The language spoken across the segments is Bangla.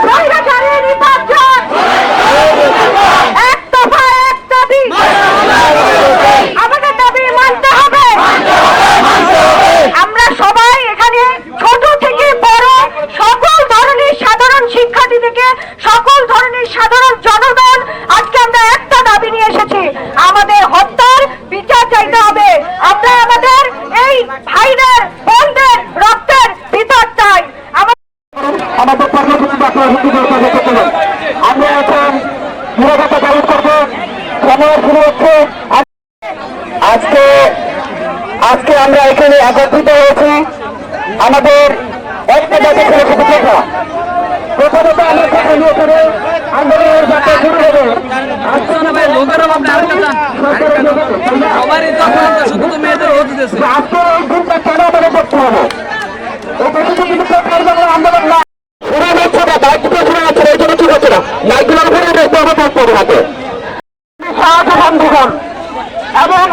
স্বৈরাচারী নির্বাচন এক দফা এক দাবি আমাদের দাবি মানতে হবে আমরা সবাই এখানে ছোট থেকে বড় সকল ধরনের সাধারণ শিক্ষার্থী থেকে সকল ধরনের সাধারণ জনগণ আজকে আমরা একটা দাবি নিয়ে এসেছি আমাদের হত্যার বিচার চাইতে হবে আমরা আমাদের এই ভাইদের বোনদের রক্তের বিচার চাই আমাদের আমাদের কর্মসূচি আপনারা শুধু করতে হবে আমরা এখন নিরাপত্তা পালন করব। সময় শুরু হচ্ছে আজকে আজকে আমরা এখানে একত্রিত হয়েছি আমাদের একটা ছিল শুধু কথা প্রথমত আমরা সেখানে এখানে আন্দোলনের যাত্রা শুরু হবে। আজকে আমাদের সরকারের যোগাযোগ- সবারই তো আপনার শুধু তো মেয়েদের হতে দিয়েছে আজকে এই দিনটা কেন আমাদের করতে হবে এই দেশে কিন্তু সরকার যখন আন্দোলন না শোনা যাচ্ছে না মাইকগুলো শোনা যাচ্ছে না এই জন্য ঠিক হচ্ছে না মাইকগুলো ঘুরে দেখতে হবে থাকতে হবে হাতে সাহায্য বন্ধুগণ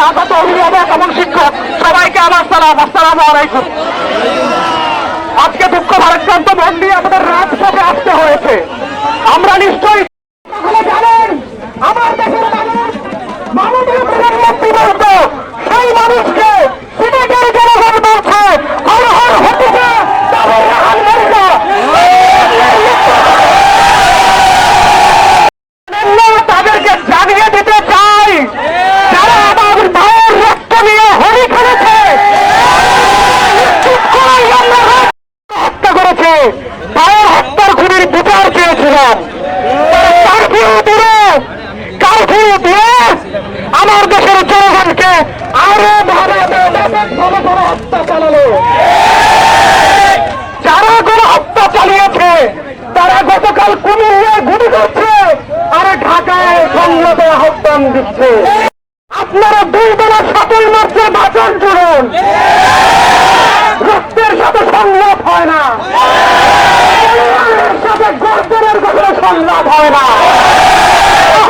আহত অভিভাবক এবং শিক্ষক সবাইকে আমার সালাম আসসালাম আলাইকুম আজকে দুঃখ ভারাক্রান্ত মন আমাদের রাজপথে আসতে হয়েছে। আমরা নিশ্চয়ই সকলে জানেন আমার দেশের মানুষ মাননীয় প্রধানমন্ত্রী বলতো সেই মানুষকে সিনেটের জনগণ বলছে হর হর হতিকা তাদের রাহান মরিকা তাদেরকে জানিয়ে দিতে চাই যারা আমার ভাইয়ের রক্ত নিয়ে হরি খেলেছে নিশ্চিত করেই আমরা হত্যা ভাইয়ের হত্যার খুনির বিচার চেয়েছিলাম। আমার দেশের জনগণকে আরও হত্যা যারা কোনো হত্যা চালিয়েছে, তারা গতকাল কুমিল্লায় গুলি করছে আর ঢাকায় সংলাপে আহ্বান দিচ্ছে। আপনারা দুই বেলা সকল মাত্রে বাচন চলুন রক্তের সাথে সংলাপ হয় না। সাথে গর্জনের কখনো সংলাপ হয় না।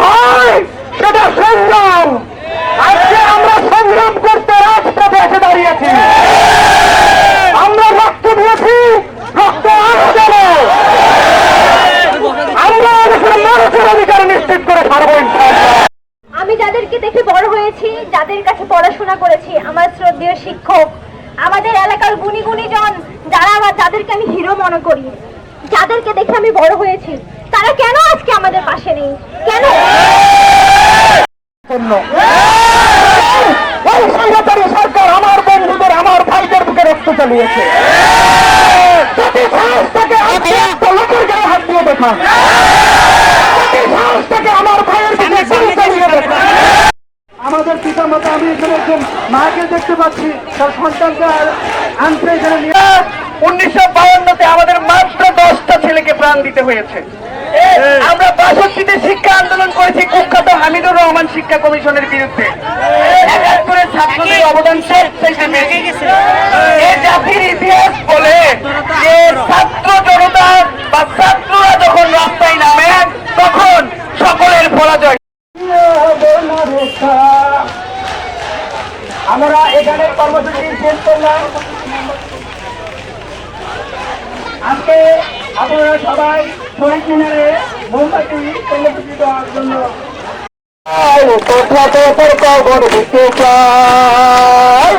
হয়, সেটা সংগ্রাম। আজকে আমরা সংগ্রাম করতে রাজপথে এসে দাঁড়িয়েছি। আমরা রক্ত দিয়েছি, রক্ত আরও আমরা দেশের মানুষের অধিকার নিশ্চিত করে ছাড়বো আমি যাদেরকে দেখে বড় হয়েছি, যাদের কাছে পড়াশোনা করেছি, আমার শ্রদ্ধেয় শিক্ষক আমাদের এলাকার গুণী গুণীজন যারা আমার যাদেরকে আমি হিরো মনে করি যাদেরকে দেখে আমি বড় হয়েছি তারা কেন আজকে আমাদের পাশে নেই? কেন? সরকার আমার বন্ধুদের আমার ভাইদের বুকে রক্ত চালিয়েছে। যদি সাহস আমাদের পিতা মাতা আমি এখানে একজন মাকে দেখতে পাচ্ছি। তার সন্তানকে আনতে এখানে নিয়ে উনিশশো বাউন্নতে আমাদের মাত্র দশটা ছেলেকে প্রাণ দিতে হয়েছে। আমরা বাষট্টিতে শিক্ষা আন্দোলন করেছি কুখ্যাত হামিদুর রহমান শিক্ষা কমিশনের বিরুদ্ধে। একাত্তরে ছাত্রদের অবদান জাতির ইতিহাস বলে যে ছাত্র জনতা আমরা এখানে কর্মসূচি শেষ করলাম। আজকে আপনারা সবাই শহীদ মিনারে মোমবাতি কর্মসূচি দেওয়ার জন্য কোথা তো কবর দিতে চাই।